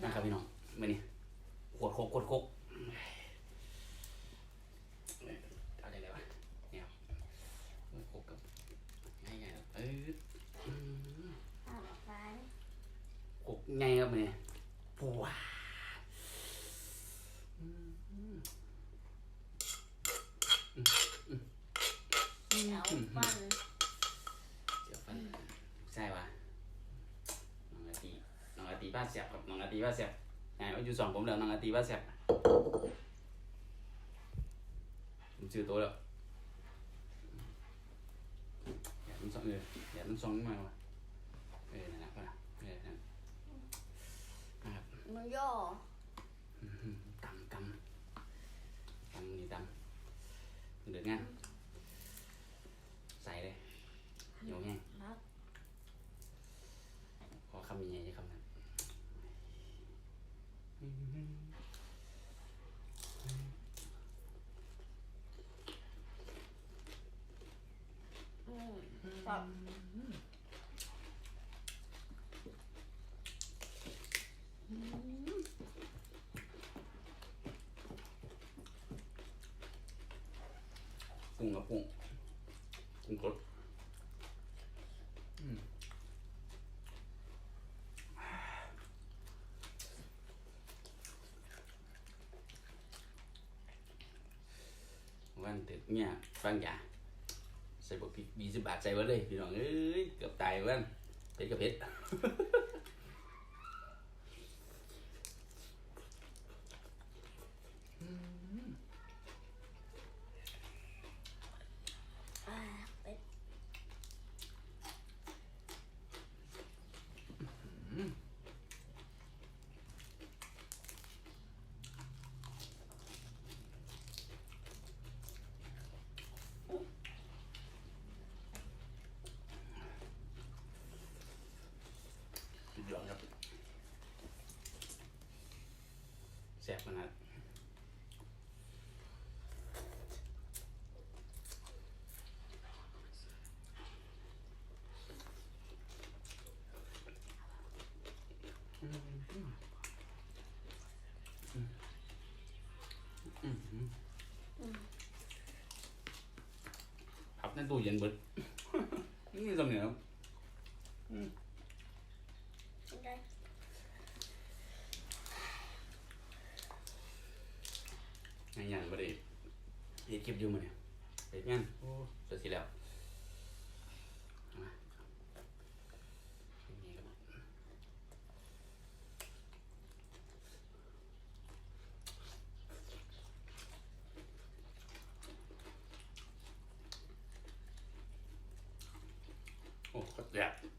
นะครับพี่น้องมานี่ขวดโคกขวดโคกเอาได้เลยวะเนี่ยโคกกับง่ายๆครับเอออืมเอาออกไปโคกง่ายครับมาเนี่ยปัวอืมอืมอืมอืมเอาฟัน เดี๋ยวฟันใช่ปะน้องอาตี น้องอาตีบ้านเสียบครับน้องอาตีบ้านเสียบไงว่าอยู่สองผมแล้วน้องอาตีบ้านเสียบผมชื่อโตแล้วอย่ามันสองเอออย่ามันสองมาวะเออนั่นแหละป่ะเออนั่นนะครับมือย่ออื้อหือกำกำกำนี่ตำเดือดงานใส่เลยโยงไงครับขอคำใหญ่ๆคำนั้น อื มครับกุ้งกับกุ้งกุ้ง ใส่บวกพริกมีสิบบาทใส่ไว้เลยพี่น้องเอ้ยเกือบตายวันเผ็ดกับเผ็ด อ่าเป็ด สุดยอดครับแซ่บขนาด ผับในตู้เย็นเบิดนี่สำเนียงได้งานยังไม่ได้เฮ็ดคลิปอยู่มื้อนี้เฮ็ดงานโอ้เสร็จสิแล้ว Yeah.